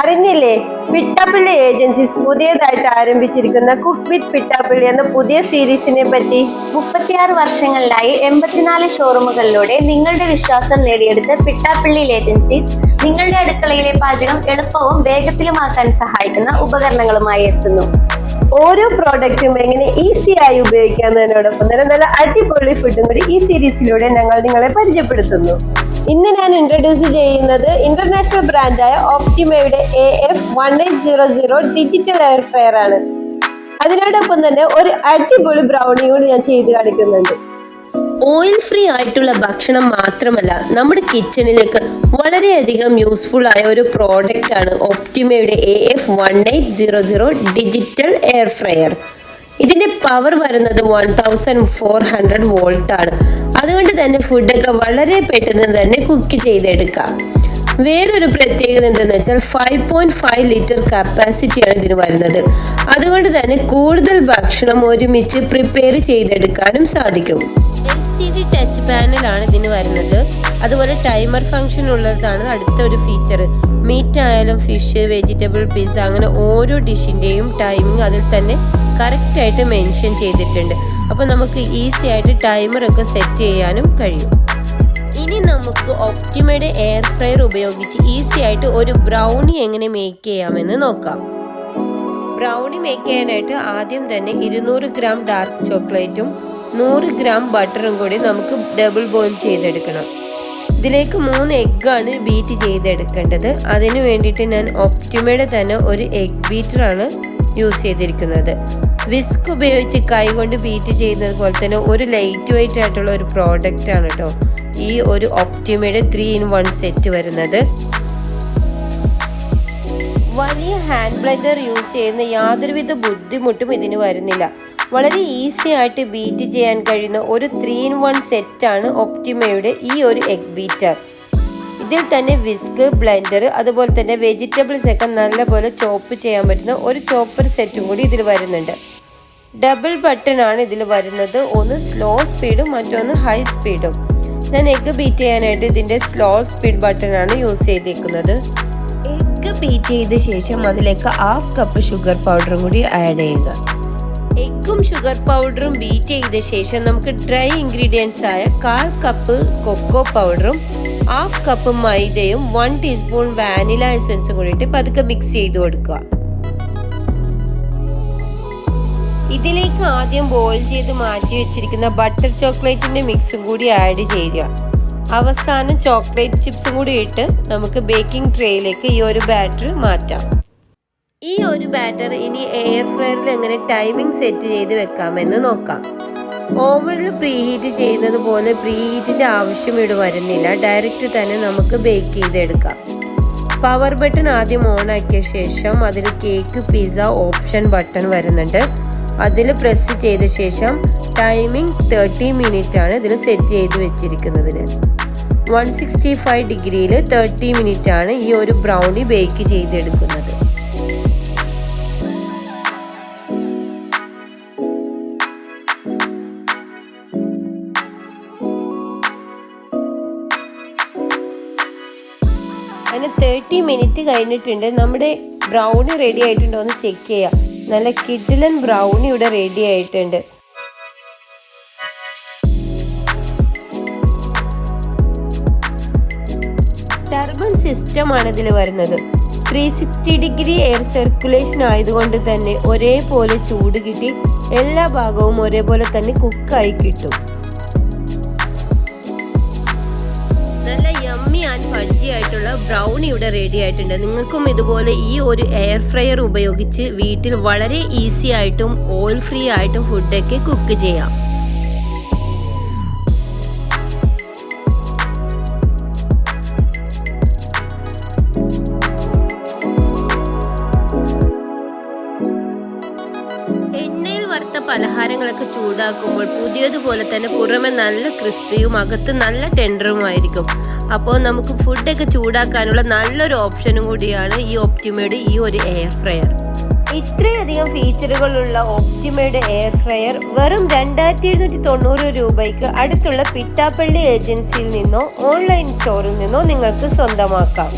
അറിഞ്ഞില്ലേ? പിട്ടാപ്പിള്ളി ഏജൻസീസ് പുതിയതായിട്ട് ആരംഭിച്ചിരിക്കുന്ന cook with Pittappilly എന്ന പുതിയ സീരീസിനെ പറ്റി. മുപ്പത്തിയാറ് വർഷങ്ങളിലായി എൺപത്തിനാല് ഷോറൂമുകളിലൂടെ നിങ്ങളുടെ വിശ്വാസം നേടിയെടുത്ത പിട്ടാപ്പിള്ളി ഏജൻസീസ് നിങ്ങളുടെ അടുക്കളയിലെ പാചകം എളുപ്പവും വേഗത്തിലുമാക്കാൻ സഹായിക്കുന്ന ഉപകരണങ്ങളുമായി എത്തുന്നു. ഓരോ പ്രോഡക്റ്റും എങ്ങനെ ഈസി ആയി ഉപയോഗിക്കാമെന്നതിനോടൊപ്പം തന്നെ നല്ല അടിപൊളി ഫുഡും കൂടി ഈ സീരീസിലൂടെ ഞങ്ങൾ നിങ്ങളെ പരിചയപ്പെടുത്തുന്നു. ഇന്ന് ഞാൻ ഇൻട്രൊഡ്യൂസ് ചെയ്യുന്നത് ഇന്റർനാഷണൽ ബ്രാൻഡായ ഓപ്റ്റിമയുടെ A F one eight zero zero digital air fryer ആണ്. അതിനോടൊപ്പം തന്നെ ഒരു അടിപൊളി ബ്രൗണി കൂടി ഞാൻ ചെയ്ത് കാണിക്കുന്നുണ്ട്. ഓയിൽ ഫ്രീ ആയിട്ടുള്ള ഭക്ഷണം മാത്രമല്ല നമ്മുടെ കിച്ചണിലേക്ക് വളരെയധികം യൂസ്ഫുൾ ആയ ഒരു പ്രോഡക്റ്റ് ആണ് ഒപ്റ്റിമയുടെ A F one eight zero zero digital air fryer ഇതിന്റെ പവർ വരുന്നത് one thousand four hundred volt ആണ്. അതുകൊണ്ട് തന്നെ ഫുഡൊക്കെ വളരെ പെട്ടെന്ന് തന്നെ കുക്ക് ചെയ്തെടുക്കാം. വേറൊരു പ്രത്യേകത എന്തെന്ന് വെച്ചാൽ ഫൈവ് പോയിന്റ് ഫൈവ് ലിറ്റർ കപ്പാസിറ്റിയാണ് ഇതിന് വരുന്നത്. അതുകൊണ്ട് തന്നെ കൂടുതൽ ഭക്ഷണം ഒരുമിച്ച് പ്രിപ്പയർ ചെയ്തെടുക്കാനും സാധിക്കും. എൽ സി ഡി ടച്ച് പാനലാണ് ഇതിന് വരുന്നത്. അതുപോലെ ടൈമർ ഫംഗ്ഷൻ ഉള്ളതാണ് അടുത്ത ഒരു ഫീച്ചർ മീറ്റ് ആയാലും ഫിഷ് വെജിറ്റബിൾ പിസ്സ അങ്ങനെ ഓരോ ഡിഷിന്റെയും ടൈമിംഗ് അതിൽ തന്നെ കറക്റ്റായിട്ട് മെൻഷൻ ചെയ്തിട്ടുണ്ട്. അപ്പോൾ നമുക്ക് ഈസി ആയിട്ട് ടൈമറൊക്കെ സെറ്റ് ചെയ്യാനും കഴിയും. ഇനി നമുക്ക് ഒപ്റ്റിമയുടെ എയർ ഫ്രയർ ഉപയോഗിച്ച് ഈസി ആയിട്ട് ഒരു ബ്രൗണി എങ്ങനെ മേക്ക് ചെയ്യാമെന്ന് നോക്കാം. ബ്രൗണി മേക്ക് ചെയ്യാനായിട്ട് ആദ്യം തന്നെ ഇരുന്നൂറ് ഗ്രാം ഡാർക്ക് ചോക്ലേറ്റും നൂറ് ഗ്രാം ബട്ടറും കൂടി നമുക്ക് ഡബിൾ ബോയിൽ ചെയ്തെടുക്കണം. ഇതിലേക്ക് മൂന്ന് എഗ്ഗാണ് ബീറ്റ് ചെയ്തെടുക്കേണ്ടത്. അതിന് വേണ്ടിയിട്ട് ഞാൻ ഒപ്റ്റിമയുടെ തന്നെ ഒരു എഗ് ബീറ്ററാണ് യൂസ് ചെയ്തിരിക്കുന്നത്. വിസ്ക് ഉപയോഗിച്ച് കൈകൊണ്ട് ബീറ്റ് ചെയ്യുന്നത് പോലെ തന്നെ ഒരു ലൈറ്റ് വെയിറ്റ് ആയിട്ടുള്ള ഒരു പ്രോഡക്റ്റ് ആണ് കേട്ടോ ഈ ഒരു ഒപ്റ്റിമയുടെ ത്രീ ഇൻ വൺ സെറ്റ് വരുന്നത്. വലിയ ഹാൻഡ് ബ്ലെൻഡർ യൂസ് ചെയ്യുന്ന യാതൊരുവിധ ബുദ്ധിമുട്ടും ഇതിന് വരുന്നില്ല. വളരെ ഈസി ആയിട്ട് ബീറ്റ് ചെയ്യാൻ കഴിയുന്ന ഒരു ത്രീ ഇൻ വൺ സെറ്റാണ് ഒപ്റ്റിമയുടെ ഈ ഒരു എഗ് ബീറ്റർ ഇതിൽ തന്നെ വിസ്ക് ബ്ലെൻഡർ അതുപോലെ തന്നെ വെജിറ്റബിൾസ് ഒക്കെ നല്ലപോലെ ചോപ്പ് ചെയ്യാൻ പറ്റുന്ന ഒരു ചോപ്പർ സെറ്റും കൂടി ഇതിൽ വരുന്നുണ്ട്. ഡബിൾ ബട്ടൺ ആണ് ഇതിൽ വരുന്നത്. ഒന്ന് സ്ലോ സ്പീഡും മറ്റൊന്ന് ഹൈ സ്പീഡും. ഞാൻ എഗ്ഗ് ബീറ്റ് ചെയ്യാനായിട്ട് ഇതിന്റെ സ്ലോ സ്പീഡ് ബട്ടൺ ആണ് യൂസ് ചെയ്തിരിക്കുന്നത് എഗ്ഗ് ബീറ്റ് ചെയ്ത ശേഷം അതിലേക്ക് ഹാഫ് കപ്പ് ഷുഗർ പൗഡറും കൂടി ആഡ് ചെയ്യുക. എഗ്ഗും ഷുഗർ പൗഡറും ബീറ്റ് ചെയ്ത ശേഷം നമുക്ക് ഡ്രൈ ഇൻഗ്രീഡിയൻസ് ആയ കാൽ കപ്പ് കൊക്കോ പൗഡറും ഹാഫ് കപ്പ് മൈദയും വൺ ടീസ്പൂൺ വാനില എസൻസും കൂടിയിട്ട് പതുക്കെ മിക്സ് ചെയ്ത് കൊടുക്കുക. ഇതിലേക്ക് ആദ്യം ബോയിൽ ചെയ്ത് മാറ്റി വെച്ചിരിക്കുന്ന ബട്ടർ ചോക്ലേറ്റിന്റെ മിക്സും കൂടി ആഡ് ചെയ്യുക. അവസാനം ചോക്ലേറ്റ് ചിപ്സും കൂടി ഇട്ട് നമുക്ക് ബേക്കിംഗ് ട്രേയിലേക്ക് ഈ ഒരു ബാറ്റർ മാറ്റാം. ഈ ഒരു ബാറ്റർ ഇനി എയർ ഫ്രയറിൽ എങ്ങനെ ടൈമിംഗ് സെറ്റ് ചെയ്ത് വെക്കാമെന്ന് നോക്കാം. ഓവനിൽ പ്രീഹീറ്റ് ചെയ്യുന്നത് പോലെ പ്രീഹീറ്റിന്റെ ആവശ്യം ഇവിടെ വരുന്നില്ല. ഡയറക്റ്റ് തന്നെ നമുക്ക് ബേക്ക് ചെയ്തെടുക്കാം. പവർ ബട്ടൺ ആദ്യം ഓൺ ആക്കിയ ശേഷം അതിൽ കേക്ക് പിസ്സ ഓപ്ഷൻ ബട്ടൺ വരുന്നുണ്ട്. അതിൽ പ്രസ് ചെയ്ത ശേഷം ടൈമിംഗ് തേർട്ടി മിനിറ്റ് ആണ് ഇതിൽ സെറ്റ് ചെയ്ത് വെച്ചിരിക്കുന്നതിന്. വൺ സിക്സ്റ്റി ഫൈവ് ഡിഗ്രിയിൽ തേർട്ടി മിനിറ്റ് ആണ് ഈ ഒരു ബ്രൗണി ബേക്ക് ചെയ്തെടുക്കുന്നത്. അതിന് തേർട്ടി മിനിറ്റ് കഴിഞ്ഞിട്ടുണ്ട്. നമ്മുടെ ബ്രൗണി റെഡി ആയിട്ടുണ്ടോ എന്ന് ചെക്ക് ചെയ്യാം. നല്ല കിഡിലൻ ബ്രൗണി ഇവിടെ റെഡി ആയിട്ടുണ്ട്. ടർബൻ സിസ്റ്റം ആണ് ഇതിൽ വരുന്നത്. Three sixty degree air circulation ആയതുകൊണ്ട് തന്നെ ഒരേപോലെ ചൂട് കിട്ടി. എല്ലാ ഭാഗവും ഒരേപോലെ തന്നെ കുക്കായി കിട്ടും. നല്ല യമ്മി ആൻഡ് ഫഡ്ജി ആയിട്ടുള്ള ബ്രൗണി ഇവിടെ റെഡി ആയിട്ടുണ്ട്. നിങ്ങൾക്കും ഇതുപോലെ ഈ ഒരു എയർ ഫ്രയർ ഉപയോഗിച്ച് വീട്ടിൽ വളരെ ഈസി ആയിട്ടും ഓയിൽ ഫ്രീ ആയിട്ടും ഫുഡൊക്കെ കുക്ക് ചെയ്യാം. പലഹാരങ്ങളൊക്കെ ചൂടാക്കുമ്പോൾ പുതിയതുപോലെ തന്നെ പുറമെ നല്ല ക്രിസ്പിയും അകത്ത് നല്ല ടെൻഡറുമായിരിക്കും. അപ്പോൾ നമുക്ക് ഫുഡൊക്കെ ചൂടാക്കാനുള്ള നല്ലൊരു ഓപ്ഷനും കൂടിയാണ് ഈ ഒപ്റ്റിമയുടെ ഈ ഒരു എയർ ഫ്രയർ. ഇത്രയധികം ഫീച്ചറുകളുള്ള ഒപ്റ്റിമയുടെ എയർ ഫ്രയർ വെറും രണ്ടായിരത്തി എഴുന്നൂറ്റി തൊണ്ണൂറ് രൂപയ്ക്ക് അടുത്തുള്ള പിട്ടാപ്പള്ളി ഏജൻസിയിൽ നിന്നോ ഓൺലൈൻ സ്റ്റോറിൽ നിന്നോ നിങ്ങൾക്ക് സ്വന്തമാക്കാം.